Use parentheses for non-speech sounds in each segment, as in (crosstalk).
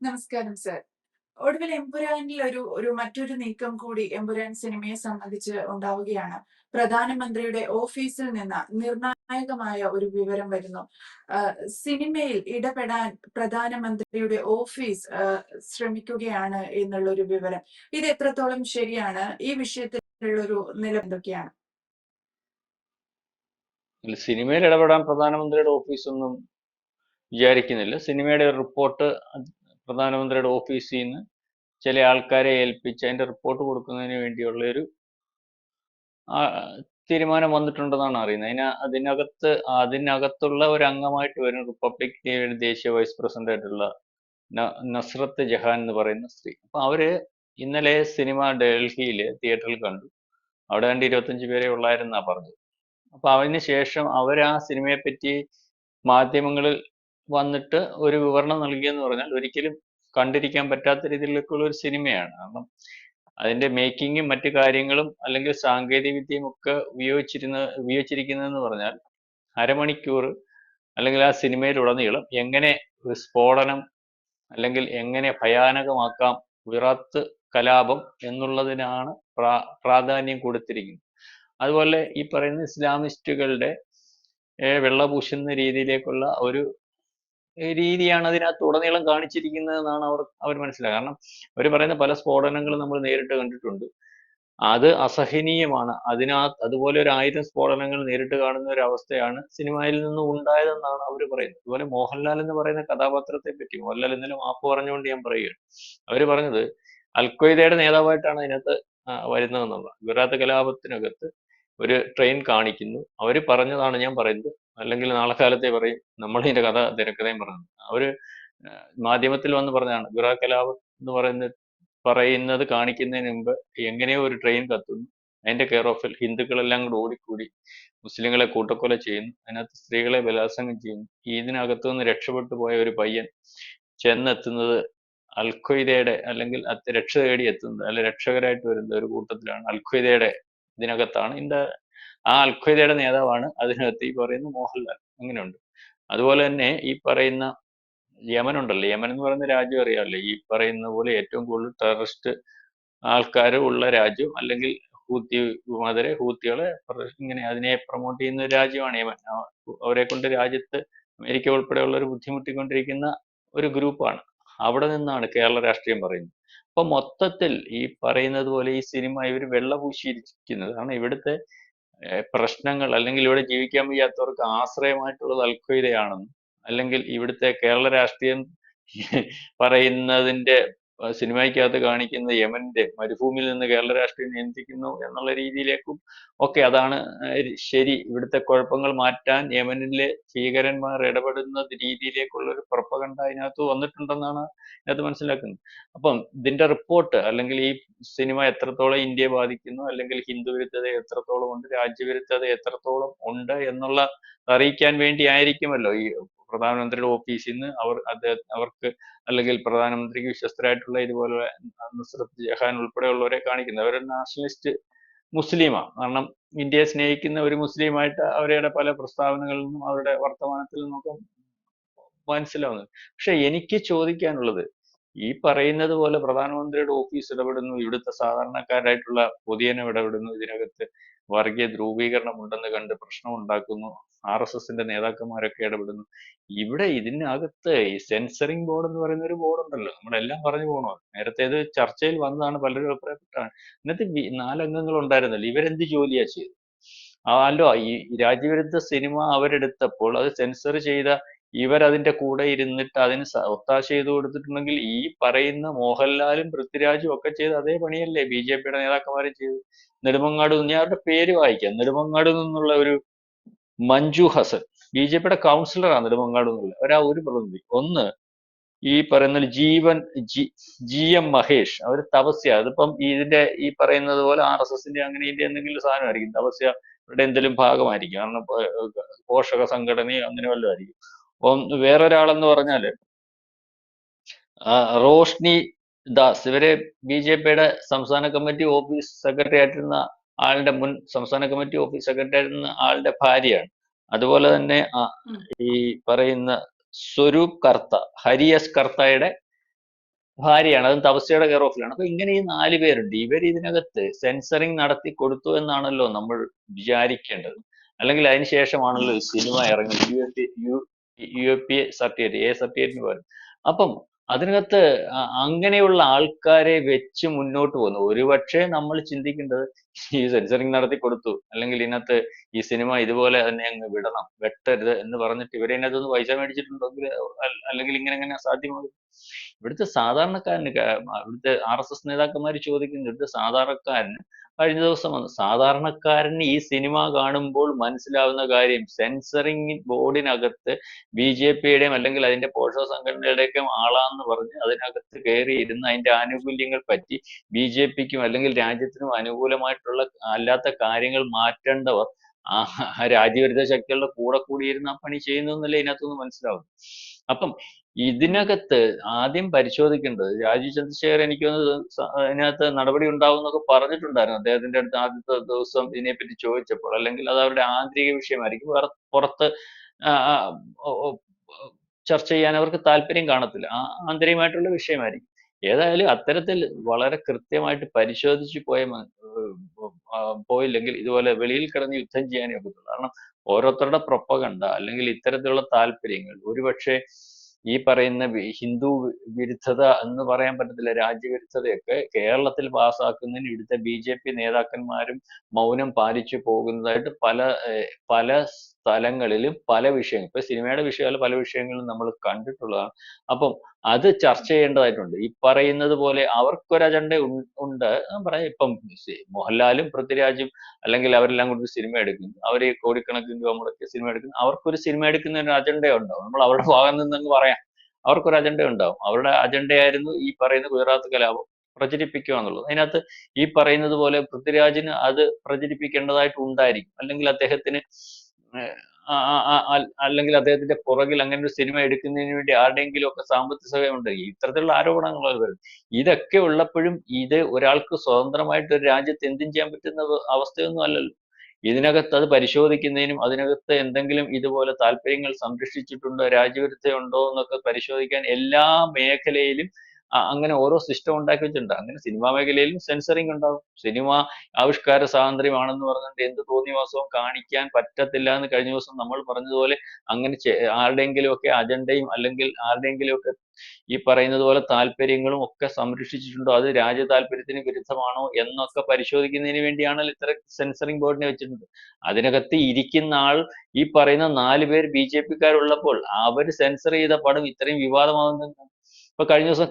നമസ്കാരം സർ. ഒടുവിൽ എംപുരാനിൽ ഒരു ഒരു മറ്റൊരു നീക്കം കൂടി എംപുരാൻ സിനിമയെ സംബന്ധിച്ച് ഉണ്ടാവുകയാണ്. പ്രധാനമന്ത്രിയുടെ ഓഫീസിൽ നിന്ന് നിർണായകമായ ഒരു വിവരം വരുന്നു. സിനിമയിൽ ഇടപെടാൻ പ്രധാനമന്ത്രിയുടെ ഓഫീസ് ശ്രമിക്കുകയാണ് എന്നുള്ള ഒരു വിവരം. ഇത് എത്രത്തോളം ശരിയാണ്? ഈ വിഷയത്തിലുള്ളൊരു നില എന്തൊക്കെയാണ്? സിനിമയിൽ ഇടപെടാൻ പ്രധാനമന്ത്രിയുടെ ഓഫീസൊന്നും വിചാരിക്കുന്നില്ല. സിനിമയുടെ റിപ്പോർട്ട് പ്രധാനമന്ത്രിയുടെ ഓഫീസിൽ നിന്ന് ചില ആൾക്കാരെ ഏൽപ്പിച്ച് അതിന്റെ റിപ്പോർട്ട് കൊടുക്കുന്നതിന് വേണ്ടിയുള്ള ഒരു തീരുമാനം വന്നിട്ടുണ്ടെന്നാണ് അറിയുന്നത്. അതിന് അതിനകത്ത് അതിനകത്തുള്ള ഒരു അംഗമായിട്ട് വരും റിപ്പബ്ലിക് ടിവിയുടെ ദേശീയ വൈസ് പ്രസിഡന്റ് ആയിട്ടുള്ള നസ്രത്ത് ജഹാൻ എന്ന് പറയുന്ന സ്ത്രീ. അപ്പൊ അവർ ഇന്നലെ സിനിമ ഡൽഹിയിൽ തിയേറ്ററിൽ കണ്ടു. അവിടെ കണ്ട് ഇരുപത്തഞ്ച് പേരെ ഉള്ളായിരുന്നാ പറഞ്ഞത്. അപ്പൊ അതിന് ശേഷം അവർ ആ സിനിമയെ പറ്റി മാധ്യമങ്ങളിൽ വന്നിട്ട് ഒരു വിവരണം നൽകിയെന്ന് പറഞ്ഞാൽ ഒരിക്കലും കണ്ടിരിക്കാൻ പറ്റാത്ത രീതിയിലേക്കുള്ള ഒരു സിനിമയാണ്. കാരണം അതിന്റെ മേക്കിങ്ങും മറ്റു കാര്യങ്ങളും അല്ലെങ്കിൽ സാങ്കേതിക വിദ്യയും ഒക്കെ ഉപയോഗിച്ചിരുന്ന ഉപയോഗിച്ചിരിക്കുന്നതെന്ന് പറഞ്ഞാൽ അരമണിക്കൂർ അല്ലെങ്കിൽ ആ സിനിമയിലുടനീളം എങ്ങനെ ഒരു സ്ഫോടനം അല്ലെങ്കിൽ എങ്ങനെ ഭയാനകമാക്കാം വിറത്ത് കലാപം എന്നുള്ളതിനാണ് പ്രാ പ്രാധാന്യം കൊടുത്തിരിക്കുന്നത്. അതുപോലെ ഈ പറയുന്ന ഇസ്ലാമിസ്റ്റുകളുടെ വെള്ളപൂശുന്ന വെള്ള പൂശുന്ന രീതിയിലേക്കുള്ള ഒരു രീതിയാണ് അതിനകത്ത് ഉടനീളം കാണിച്ചിരിക്കുന്നതെന്നാണ് അവർ അവർ മനസ്സിലാക്കുക. കാരണം അവർ പറയുന്ന പല സ്ഫോടനങ്ങളും നമ്മൾ നേരിട്ട് കണ്ടിട്ടുണ്ട്. അത് അസഹനീയമാണ്. അതിനാ അതുപോലെ ഒരു ആയിരം സ്ഫോടനങ്ങൾ നേരിട്ട് കാണുന്ന ഒരു അവസ്ഥയാണ് സിനിമയിൽ നിന്നും ഉണ്ടായതെന്നാണ് അവർ പറയുന്നത്. അതുപോലെ മോഹൻലാൽ എന്ന് പറയുന്ന കഥാപാത്രത്തെ പറ്റി മോഹൻലാൽ ഇന്നലെ മാപ്പ് പറഞ്ഞുകൊണ്ട് ഞാൻ പറയുകയാണ്. അവർ പറഞ്ഞത് അൽക്വയ്ദയുടെ നേതാവായിട്ടാണ് അതിനകത്ത് വരുന്നതെന്നുള്ള ഗുജറാത്ത് കലാപത്തിനകത്ത് ഒരു ട്രെയിൻ കാണിക്കുന്നു. അവർ പറഞ്ഞതാണ് ഞാൻ പറയുന്നത്. അല്ലെങ്കിൽ നാളെ കാലത്തെ പറയും നമ്മൾ ഇതിന്റെ കഥ തിരക്കഥയും പറഞ്ഞു അവർ മാധ്യമത്തിൽ വന്ന് പറഞ്ഞാണ് കലാപം എന്ന് പറയുന്ന പറയുന്നത് കാണിക്കുന്നതിന് മുമ്പ് എങ്ങനെയോ ഒരു ട്രെയിൻ കത്തുന്നു. അതിന്റെ കെയർ ഓഫിൽ ഹിന്ദുക്കളെല്ലാം കൂടെ ഓടിക്കൂടി മുസ്ലിങ്ങളെ കൂട്ടക്കൊല ചെയ്യുന്നു. അതിനകത്ത് സ്ത്രീകളെ ബലാത്സംഗം ചെയ്യുന്നു. ഇതിനകത്തു നിന്ന് രക്ഷപ്പെട്ടു പോയ ഒരു പയ്യൻ ചെന്നെത്തുന്നത് അൽഖ്വയ്ദയുടെ അല്ലെങ്കിൽ രക്ഷ തേടി എത്തുന്നത് അല്ലെ രക്ഷകരായിട്ട് വരുന്ന ഒരു കൂട്ടത്തിലാണ് അൽഖ്വയ്ദയുടെ ഇതിനകത്താണ്. ഇതിന്റെ ആ അൽഖ്വയ്ദയുടെ നേതാവാണ് അതിനകത്ത് ഈ പറയുന്ന മോഹൻലാൽ. അങ്ങനെയുണ്ട്. അതുപോലെ തന്നെ ഈ പറയുന്ന യമൻ ഉണ്ടല്ലോ യമൻ എന്ന് പറയുന്ന രാജ്യം അറിയാമല്ലോ. ഈ പറയുന്ന പോലെ ഏറ്റവും കൂടുതൽ ടെററിസ്റ്റ് ആൾക്കാർ ഉള്ള രാജ്യം അല്ലെങ്കിൽ ഹൂത്തി മതരെ ഹൂത്തികളെ ഇങ്ങനെ അതിനെ പ്രൊമോട്ട് ചെയ്യുന്ന ഒരു രാജ്യമാണ് യമൻ. അവരെ കൊണ്ട് രാജ്യത്ത് അമേരിക്ക ഉൾപ്പെടെയുള്ളവർ ബുദ്ധിമുട്ടിക്കൊണ്ടിരിക്കുന്ന ഒരു ഗ്രൂപ്പാണ് അവിടെ നിന്നാണ് കേരള രാഷ്ട്രീയം പറയുന്നത്. അപ്പൊ മൊത്തത്തിൽ ഈ പറയുന്നത് പോലെ ഈ സിനിമ ഇവർ വെള്ള പൂശിയിരിക്കുന്നത് കാരണം ഇവിടുത്തെ പ്രശ്നങ്ങൾ അല്ലെങ്കിൽ ഇവിടെ ജീവിക്കാൻ വയ്യാത്തവർക്ക് ആശ്രയമായിട്ടുള്ളത് അൽഖ്വയ്ദയാണെന്നും അല്ലെങ്കിൽ ഇവിടുത്തെ കേരള രാഷ്ട്രീയം (laughs) പറയുന്നതിന്റെ സിനിമയ്ക്കകത്ത് കാണിക്കുന്ന യമന്റെ മരുഭൂമിയിൽ നിന്ന് കേരള രാഷ്ട്രീയം നിയന്ത്രിക്കുന്നു എന്നുള്ള രീതിയിലേക്കും ഒക്കെ അതാണ് ശരി. ഇവിടുത്തെ കുഴപ്പങ്ങൾ മാറ്റാൻ യമനിലെ ഭീകരന്മാർ ഇടപെടുന്ന രീതിയിലേക്കുള്ള ഒരു പ്രൊപ്പകണ്ട അതിനകത്ത് വന്നിട്ടുണ്ടെന്നാണ് അതിനകത്ത് മനസ്സിലാക്കുന്നത്. അപ്പം ഇതിന്റെ റിപ്പോർട്ട് അല്ലെങ്കിൽ ഈ സിനിമ എത്രത്തോളം ഇന്ത്യയെ ബാധിക്കുന്നു അല്ലെങ്കിൽ ഹിന്ദു വിരുദ്ധത എത്രത്തോളം ഉണ്ട് രാജ്യവിരുദ്ധത എത്രത്തോളം ഉണ്ട് എന്നുള്ള അറിയിക്കാൻ വേണ്ടി ആയിരിക്കുമല്ലോ ഈ പ്രധാനമന്ത്രിയുടെ ഓഫീസിൽ നിന്ന് അവർ അദ്ദേഹം അവർക്ക് അല്ലെങ്കിൽ പ്രധാനമന്ത്രിക്ക് വിശ്വസ്തരായിട്ടുള്ള ഇതുപോലെ നുസ്രത്ത് ജഹാൻ ഉൾപ്പെടെയുള്ളവരെ കാണിക്കുന്നത്. അവരൊരു നാഷണലിസ്റ്റ് മുസ്ലിമാണ്. കാരണം ഇന്ത്യയെ സ്നേഹിക്കുന്ന ഒരു മുസ്ലിമായിട്ട് അവരുടെ പല പ്രസ്താവനകളിൽ നിന്നും അവരുടെ വർത്തമാനത്തിൽ നിന്നൊക്കെ മനസ്സിലാവുന്നത്. പക്ഷെ എനിക്ക് ചോദിക്കാനുള്ളത് ഈ പറയുന്നത് പോലെ പ്രധാനമന്ത്രിയുടെ ഓഫീസ് ഇടപെടുന്നു ഇവിടുത്തെ സാധാരണക്കാരായിട്ടുള്ള പൊതുജനം ഇടപെടുന്നു ഇതിനകത്ത് വർഗീയ ധ്രുവീകരണം ഉണ്ടെന്ന് കണ്ട് പ്രശ്നം ഉണ്ടാക്കുന്നു ആർ എസ് എസിന്റെ നേതാക്കന്മാരൊക്കെ ഇടപെടുന്നു. ഇവിടെ ഇതിനകത്ത് ഈ സെൻസറിങ് ബോർഡ് എന്ന് പറയുന്ന ഒരു ബോർഡ് ഉണ്ടല്ലോ. നമ്മളെല്ലാം പറഞ്ഞു പോകണോ നേരത്തെ ഇത് ചർച്ചയിൽ വന്നതാണ് പലരും അഭിപ്രായപ്പെട്ടാണ് ഇന്നത്തെ നാലംഗങ്ങൾ ഉണ്ടായിരുന്നല്ലോ. ഇവരെന്ത് ജോലിയാ ചെയ്തത്? അല്ലോ ഈ രാജ്യവിരുദ്ധ സിനിമ അവരെടുത്തപ്പോൾ അത് സെൻസർ ചെയ്ത ഇവരതിന്റെ കൂടെ ഇരുന്നിട്ട് അതിന് ഒത്താശ ചെയ്തു കൊടുത്തിട്ടുണ്ടെങ്കിൽ ഈ പറയുന്ന മോഹൻലാലും പൃഥ്വിരാജും ഒക്കെ ചെയ്ത അതേ പണിയല്ലേ ബി ജെ പിയുടെ നേതാക്കന്മാരും ചെയ്ത് നെടുമങ്ങാട് ഞാനവരുടെ അവരുടെ പേര് വായിക്കാം. നെടുമങ്ങാട് നിന്നുള്ള ഒരു മഞ്ജു ഹസൻ. ബി ജെ പിയുടെ കൗൺസിലറാണ് നെടുമങ്ങാട് എന്നുള്ള ഒരാ ഒരു പ്രതിനിധി. ഒന്ന് ഈ പറയുന്ന ജീവൻ ജി ജി എം മഹേഷ്. അവർ തപസ്യ. അതിപ്പം ഇതിന്റെ ഈ പറയുന്നത് പോലെ ആർ എസ് എസിന്റെ അങ്ങനെ ഇതിന്റെ എന്തെങ്കിലും സാധനമായിരിക്കും. തപസ്യ ഇവിടെ എന്തെങ്കിലും ഭാഗമായിരിക്കും. കാരണം പോഷക സംഘടനയോ അങ്ങനെ വല്ലതും ആയിരിക്കും. വേറൊരാളെന്ന് പറഞ്ഞാൽ റോഷ്നി ദാസ്. ഇവരെ ബി ജെ പിയുടെ സംസ്ഥാന കമ്മിറ്റി ഓഫീസ് സെക്രട്ടറി ആയിട്ടിരുന്ന ആളുടെ മുൻ സംസ്ഥാന കമ്മിറ്റി ഓഫീസ് സെക്രട്ടറി ആയിരുന്ന ആളുടെ ഭാര്യയാണ്. അതുപോലെ തന്നെ ഈ പറയുന്ന സ്വരൂപ് കർത്ത ഹരി എസ് കർത്തയുടെ ഭാര്യയാണ്. അതും തപസ്യയുടെ കെയർ ഓഫിലാണ് അപ്പൊ ഇങ്ങനെ ഈ നാല് പേരുണ്ട്. ഇവർ ഇതിനകത്ത് സെൻസറിങ് നടത്തി കൊടുത്തു എന്നാണല്ലോ നമ്മൾ വിചാരിക്കേണ്ടത്. അല്ലെങ്കിൽ അതിനുശേഷമാണല്ലോ ഈ സിനിമ ഇറങ്ങി U F U U A P certificate A സർട്ടിഫിക്കറ്റിന് പകരം അപ്പം അതിനകത്ത് അങ്ങനെയുള്ള ആൾക്കാരെ വെച്ച് മുന്നോട്ട് പോകുന്നു. ഒരുപക്ഷെ നമ്മൾ ചിന്തിക്കേണ്ടത് ഈ സെൻസറിങ് നടത്തി കൊടുത്തു. അല്ലെങ്കിൽ ഇതിനകത്ത് ഈ സിനിമ ഇതുപോലെ തന്നെ അങ്ങ് വിടണം വെട്ടരുത് എന്ന് പറഞ്ഞിട്ട് ഇവരെ ഇതിനകത്തുനിന്ന് പൈസ മേടിച്ചിട്ടുണ്ടെങ്കിൽ അല്ലെങ്കിൽ ഇങ്ങനെ എങ്ങനെ സാധ്യമാകും ഇവിടുത്തെ സാധാരണക്കാരന് ഇവിടുത്തെ ആർ എസ് എസ് നേതാക്കന്മാർ ചോദിക്കുന്നത് ഇവിടുത്തെ സാധാരണക്കാരന് കഴിഞ്ഞ ദിവസം വന്ന്. സാധാരണക്കാരന് ഈ സിനിമ കാണുമ്പോൾ മനസ്സിലാവുന്ന കാര്യം സെൻസറിങ് ബോർഡിനകത്ത് ബി ജെ പിയുടെയും അല്ലെങ്കിൽ അതിന്റെ പോഷക സംഘടനയുടെയൊക്കെ ആളാന്ന് പറഞ്ഞ് അതിനകത്ത് കയറി ഇരുന്ന് അതിന്റെ ആനുകൂല്യങ്ങൾ പറ്റി ബി ജെ പിക്കും അല്ലെങ്കിൽ രാജ്യത്തിനും അനുകൂലമായിട്ടുള്ള അല്ലാത്ത കാര്യങ്ങൾ മാറ്റേണ്ടവർ ആ രാജ്യവിരുദ്ധ ശക്തികളുടെ കൂടെ കൂടിയിരുന്ന് ആ പണി ചെയ്യുന്നു എന്നല്ലേ ഇതിനകത്തുനിന്ന് മനസ്സിലാവും അപ്പം ഇതിനകത്ത് ആദ്യം പരിശോധിക്കേണ്ടത് രാജീവ് ചന്ദ്രശേഖർ എനിക്ക് അതിനകത്ത് നടപടി ഉണ്ടാവും എന്നൊക്കെ പറഞ്ഞിട്ടുണ്ടായിരുന്നു. അദ്ദേഹത്തിന്റെ അടുത്ത് ആദ്യത്തെ ദിവസം ഇതിനെപ്പറ്റി ചോദിച്ചപ്പോൾ. അല്ലെങ്കിൽ അത് അവരുടെ ആന്തരിക വിഷയമായിരിക്കും. പുറത്ത് ചർച്ച ചെയ്യാൻ അവർക്ക് താല്പര്യം കാണത്തില്ല. ആന്തരികമായിട്ടുള്ള വിഷയമായിരിക്കും. ഏതായാലും അത്തരത്തിൽ വളരെ കൃത്യമായിട്ട് പരിശോധിച്ച് പോയ പോയില്ലെങ്കിൽ ഇതുപോലെ വെളിയിൽ കിടന്ന് യുദ്ധം ചെയ്യാനേ ഒക്കത്തുള്ളൂ. കാരണം ഓരോരുത്തരുടെ പ്രൊപ്പകണ്ട അല്ലെങ്കിൽ ഇത്തരത്തിലുള്ള താല്പര്യങ്ങൾ ഒരുപക്ഷെ ഈ പറയുന്ന ഹിന്ദു വിരുദ്ധത എന്ന് പറയാൻ പറ്റത്തില്ല രാജ്യവിരുദ്ധതയൊക്കെ കേരളത്തിൽ പാസ്സാക്കുന്നതിന് ഇവിടുത്തെ ബി ജെ പി നേതാക്കന്മാരും മൗനം പാലിച്ചു പോകുന്നതായിട്ട് പല പല സ്ഥലങ്ങളിലും പല വിഷയങ്ങൾ. ഇപ്പൊ സിനിമയുടെ വിഷയമല്ല പല വിഷയങ്ങളും നമ്മൾ കണ്ടിട്ടുള്ളതാണ്. അപ്പം അത് ചർച്ച ചെയ്യേണ്ടതായിട്ടുണ്ട്. ഈ പറയുന്നത് പോലെ അവർക്കൊരു അജണ്ട ഉണ്ട്. പറയാം ഇപ്പം മോഹൻലാലും പൃഥ്വിരാജും അല്ലെങ്കിൽ അവരെല്ലാം കൂടി സിനിമ എടുക്കുന്നു. അവർ കോടിക്കണക്കിന് രൂപ മുടക്കി സിനിമ എടുക്കുന്നു. അവർക്കൊരു സിനിമ എടുക്കുന്ന ഒരു അജണ്ട ഉണ്ടാവും. നമ്മൾ അവരുടെ ഭാഗം നിന്നങ്ങ് പറയാം. അവർക്കൊരു അജണ്ട ഉണ്ടാവും. അവരുടെ അജണ്ടയായിരുന്നു ഈ പറയുന്ന ഗുജറാത്ത് കലാപം പ്രചരിപ്പിക്കുക എന്നുള്ളത്. അതിനകത്ത് ഈ പറയുന്നത് പോലെ പൃഥ്വിരാജിന് അത് പ്രചരിപ്പിക്കേണ്ടതായിട്ട് ഉണ്ടായിരിക്കും. അല്ലെങ്കിൽ അദ്ദേഹത്തിന് അല്ലെങ്കിൽ അദ്ദേഹത്തിന്റെ പുറകിൽ അങ്ങനെ ഒരു സിനിമ എടുക്കുന്നതിന് വേണ്ടി ആരുടെയെങ്കിലും ഒക്കെ സാമ്പത്തിക സഹായമുണ്ട് ഇത്തരത്തിലുള്ള ആരോപണങ്ങൾ വരും. ഇതൊക്കെ ഉള്ളപ്പോഴും ഇത് ഒരാൾക്ക് സ്വതന്ത്രമായിട്ട് ഒരു രാജ്യത്ത് എന്തും ചെയ്യാൻ പറ്റുന്ന അവ- അവസ്ഥയൊന്നും അല്ലല്ലോ. ഇതിനകത്ത് അത് പരിശോധിക്കുന്നതിനും അതിനകത്ത് എന്തെങ്കിലും ഇതുപോലെ താല്പര്യങ്ങൾ സംരക്ഷിച്ചിട്ടുണ്ടോ രാജ്യവിരുദ്ധതയുണ്ടോ എന്നൊക്കെ പരിശോധിക്കാൻ എല്ലാ മേഖലയിലും അങ്ങനെ ഓരോ സിസ്റ്റം ഉണ്ടാക്കി വെച്ചിട്ടുണ്ട്. അങ്ങനെ സിനിമാ മേഖലയിലും സെൻസറിങ് ഉണ്ടാവും. സിനിമ ആവിഷ്കാര സ്വാതന്ത്ര്യമാണെന്ന് പറഞ്ഞിട്ട് എന്ത് തോന്നിവാസവും കാണിക്കാൻ പറ്റത്തില്ല എന്ന് കഴിഞ്ഞ ദിവസം നമ്മൾ പറഞ്ഞതുപോലെ അങ്ങനെ ആരുടെയെങ്കിലും ഒക്കെ അജണ്ടയും അല്ലെങ്കിൽ ആരുടെയെങ്കിലും ഒക്കെ ഈ പറയുന്നത് പോലെ താല്പര്യങ്ങളും ഒക്കെ സംരക്ഷിച്ചിട്ടുണ്ടോ? അത് രാജ്യ താല്പര്യത്തിന് വിരുദ്ധമാണോ എന്നൊക്കെ പരിശോധിക്കുന്നതിന് വേണ്ടിയാണല്ലോ ഇത്ര സെൻസറിങ് ബോർഡിനെ വെച്ചിട്ടുണ്ട്. അതിനകത്ത് ഇരിക്കുന്ന ആൾ ഈ പറയുന്ന നാല് പേർ ബി ജെ പിക്കാരുള്ളപ്പോൾ അവർ സെൻസർ ചെയ്ത പടം ഇത്രയും വിവാദമാകുന്നത് ഇപ്പൊ കഴിഞ്ഞ ദിവസം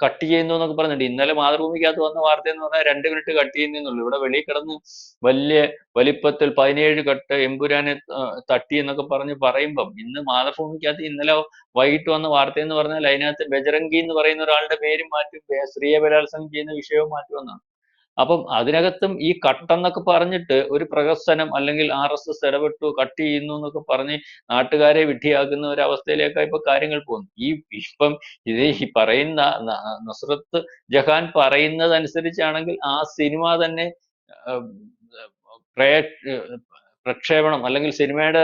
കട്ട് ചെയ്യുന്നു എന്നൊക്കെ പറഞ്ഞിട്ടുണ്ട് ഇന്നലെ മാതൃഭൂമിക്കകത്ത് വന്ന വാർത്ത എന്ന് പറഞ്ഞാൽ രണ്ട് മിനിറ്റ് കട്ട് ചെയ്യുന്നുള്ളൂ ഇവിടെ വെളിയിൽ കിടന്ന് വലിയ വലിപ്പത്തിൽ പതിനേഴ് കട്ട് എമ്പുരാനെ തട്ടി എന്നൊക്കെ പറഞ്ഞ് പറയുമ്പം ഇന്ന് മാതൃഭൂമിക്കകത്ത് ഇന്നലെ വൈകിട്ട് വന്ന വാർത്ത എന്ന് പറഞ്ഞാൽ അതിനകത്ത് ബജറംഗി എന്ന് പറയുന്ന ഒരാളുടെ പേരും മാറ്റും സ്ത്രീയെ ബലാത്സംഗം ചെയ്യുന്ന വിഷയവും മാറ്റുമെന്നാണ്. അപ്പം അതിനകത്തും ഈ കട്ടെന്നൊക്കെ പറഞ്ഞിട്ട് ഒരു പ്രഹസനം അല്ലെങ്കിൽ ആർ എസ് എസ് ഇടപെട്ടു കട്ട് ചെയ്യുന്നു എന്നൊക്കെ പറഞ്ഞ് നാട്ടുകാരെ വിഡ്ഢിയാക്കുന്ന ഒരു അവസ്ഥയിലേക്കാണ് ഇപ്പൊ കാര്യങ്ങൾ പോകുന്നത്. ഈ ഇപ്പം ഇത് ഈ പറയുന്ന നസ്രത്ത് ജഹാൻ പറയുന്നതനുസരിച്ചാണെങ്കിൽ ആ സിനിമ തന്നെ പ്രേ പ്രക്ഷേപണം അല്ലെങ്കിൽ സിനിമയുടെ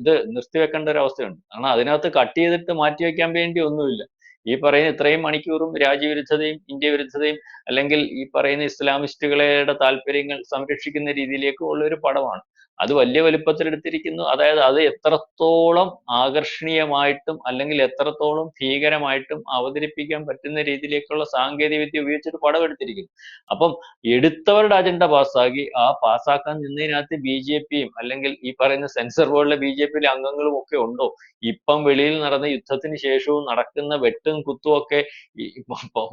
ഇത് നിർത്തിവെക്കേണ്ട ഒരു അവസ്ഥയുണ്ട് കാരണം അതിനകത്ത് കട്ട് ചെയ്തിട്ട് മാറ്റി വെക്കാൻ വേണ്ടി ഒന്നുമില്ല. ഈ പറയുന്ന ഇത്രയും മണിക്കൂറും രാജ്യവിരുദ്ധതയും ഇന്ത്യ വിരുദ്ധതയും അല്ലെങ്കിൽ ഈ പറയുന്ന ഇസ്ലാമിസ്റ്റുകളുടെ താല്പര്യങ്ങൾ സംരക്ഷിക്കുന്ന രീതിയിലേക്ക് ഉള്ള ഒരു പടമാണ്. അത് വലിയ വലിപ്പത്തിലെടുത്തിരിക്കുന്നു അതായത് അത് എത്രത്തോളം ആകർഷണീയമായിട്ടും അല്ലെങ്കിൽ എത്രത്തോളം ഭീകരമായിട്ടും അവതരിപ്പിക്കാൻ പറ്റുന്ന രീതിയിലേക്കുള്ള സാങ്കേതിക വിദ്യ ഉപയോഗിച്ചിട്ട് പടം എടുത്തിരിക്കുന്നു. അപ്പം എടുത്തവരുടെ അജണ്ട പാസ്സാക്കി ആ പാസ്സാക്കാൻ നിന്നതിനകത്ത് ബി ജെ പിയും അല്ലെങ്കിൽ ഈ പറയുന്ന സെൻസർ ബോർഡിലെ ബി ജെ പിയിലെ അംഗങ്ങളും ഒക്കെ ഉണ്ടോ? ഇപ്പം വെളിയിൽ നടന്ന യുദ്ധത്തിന് ശേഷവും നടക്കുന്ന വെട്ടും കുത്തും ഒക്കെ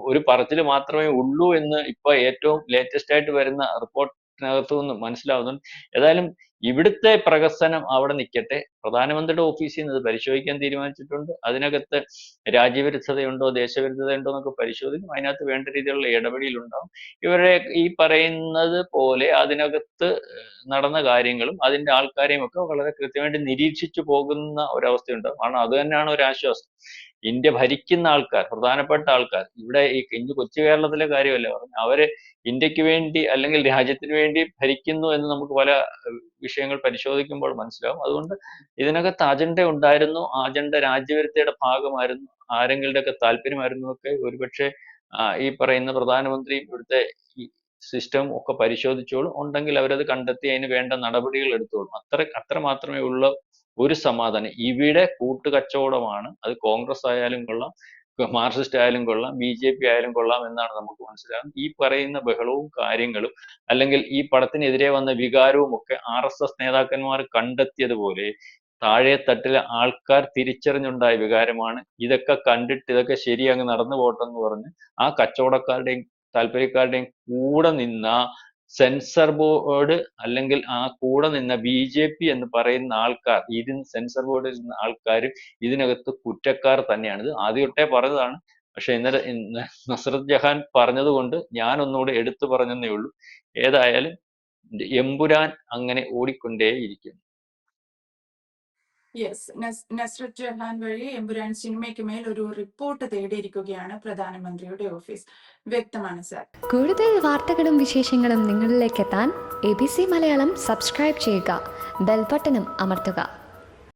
ഒരു പറച്ചിൽ മാത്രമേ ഉള്ളൂ എന്ന് ഇപ്പൊ ഏറ്റവും ലേറ്റസ്റ്റ് ആയിട്ട് വരുന്ന റിപ്പോർട്ട് നിന്ന് മനസ്സിലാവുന്നുണ്ട്. ഏതായാലും ഇവിടുത്തെ പ്രഹസനം അവിടെ നിൽക്കട്ടെ പ്രധാനമന്ത്രിയുടെ ഓഫീസിൽ നിന്ന് പരിശോധിക്കാൻ തീരുമാനിച്ചിട്ടുണ്ട്. അതിനകത്ത് രാജ്യവിരുദ്ധതയുണ്ടോ ദേശവിരുദ്ധതയുണ്ടോ എന്നൊക്കെ പരിശോധിക്കും. അതിനകത്ത് വേണ്ട രീതിയിലുള്ള ഇടപെടലുണ്ടാവും. ഇവരെ ഈ പറയുന്നത് പോലെ അതിനകത്ത് നടന്ന കാര്യങ്ങളും അതിന്റെ ആൾക്കാരെയും ഒക്കെ വളരെ കൃത്യമായിട്ട് നിരീക്ഷിച്ചു പോകുന്ന ഒരവസ്ഥയുണ്ടാവും. കാരണം അത് തന്നെയാണ് ഒരു ആശ്വാസം ഇന്ത്യ ഭരിക്കുന്ന ആൾക്കാർ പ്രധാനപ്പെട്ട ആൾക്കാർ ഇവിടെ ഈ ഇന്ന് കൊച്ചു കേരളത്തിലെ കാര്യമല്ല പറഞ്ഞു അവർ ഇന്ത്യയ്ക്ക് വേണ്ടി അല്ലെങ്കിൽ രാജ്യത്തിന് വേണ്ടി ഭരിക്കുന്നു എന്ന് നമുക്ക് പല വിഷയങ്ങൾ പരിശോധിക്കുമ്പോൾ മനസ്സിലാവും. അതുകൊണ്ട് ഇതിനകത്ത് അജണ്ട ഉണ്ടായിരുന്നു. ആ അജണ്ട രാജ്യവിരുദ്ധയുടെ ഭാഗമായിരുന്നു. ആരെങ്കിലും ഒക്കെ താല്പര്യമായിരുന്നു ഒക്കെ ഒരുപക്ഷെ ഈ പറയുന്ന പ്രധാനമന്ത്രിയും ഇവിടുത്തെ സിസ്റ്റം ഒക്കെ പരിശോധിച്ചോളും. ഉണ്ടെങ്കിൽ അവരത് കണ്ടെത്തി അതിന് വേണ്ട നടപടികൾ എടുത്തോളും. അത്ര അത്ര മാത്രമേ ഉള്ള ഒരു സമാധാനം. ഇവിടെ കൂട്ടുകച്ചവടമാണ്. അത് കോൺഗ്രസ് ആയാലും കൊള്ളാം മാർക്സിസ്റ്റ് ആയാലും കൊള്ളാം ബി ജെ പി ആയാലും കൊള്ളാം എന്നാണ് നമുക്ക് മനസ്സിലാകുന്നത് ഈ പറയുന്ന ബഹളവും കാര്യങ്ങളും അല്ലെങ്കിൽ ഈ പടത്തിനെതിരെ വന്ന വികാരവും ഒക്കെ ആർ എസ് എസ് നേതാക്കന്മാർ കണ്ടെത്തിയതുപോലെ താഴെ തട്ടിലെ ആൾക്കാർ തിരിച്ചറിഞ്ഞുണ്ടായ വികാരമാണ്. ഇതൊക്കെ കണ്ടിട്ട് ഇതൊക്കെ ശരി അങ്ങ് നടന്നു പോട്ടെന്ന് പറഞ്ഞ് ആ കച്ചവടക്കാരുടെയും താല്പര്യക്കാരുടെയും കൂടെ നിന്ന സെൻസർ ബോർഡ് അല്ലെങ്കിൽ ആ കൂടെ നിന്ന ബി ജെ പി എന്ന് പറയുന്ന ആൾക്കാർ ഇതിന് സെൻസർ ബോർഡിൽ നിന്ന ആൾക്കാരും ഇതിനകത്ത് കുറ്റക്കാർ തന്നെയാണ്. ഇത് ആദ്യം തൊട്ടേ പറഞ്ഞതാണ്. പക്ഷെ ഇന്നലെ ഇന്ന് നസ്രത് ജഹാൻ പറഞ്ഞതുകൊണ്ട് ഞാൻ ഒന്നുകൂടെ എടുത്തു പറഞ്ഞെന്നേ ഉള്ളൂ. ഏതായാലും എമ്പുരാൻ അങ്ങനെ ഓടിക്കൊണ്ടേയിരിക്കുന്നു. യെസ് നസ്രത് ജഹാൻ വഴി എമ്പുരാൻ സിനിമയ്ക്ക് മേൽ ഒരു റിപ്പോർട്ട് തേടിയിരിക്കുകയാണ് പ്രധാനമന്ത്രിയുടെ ഓഫീസ് വ്യക്തമാണ് സാർ കൂടുതൽ വാർത്തകളും വിശേഷങ്ങളും നിങ്ങളിലേക്ക് എത്താൻ A B C Malayalam subscribe ചെയ്യുക. ബെൽബട്ടനും അമർത്തുക.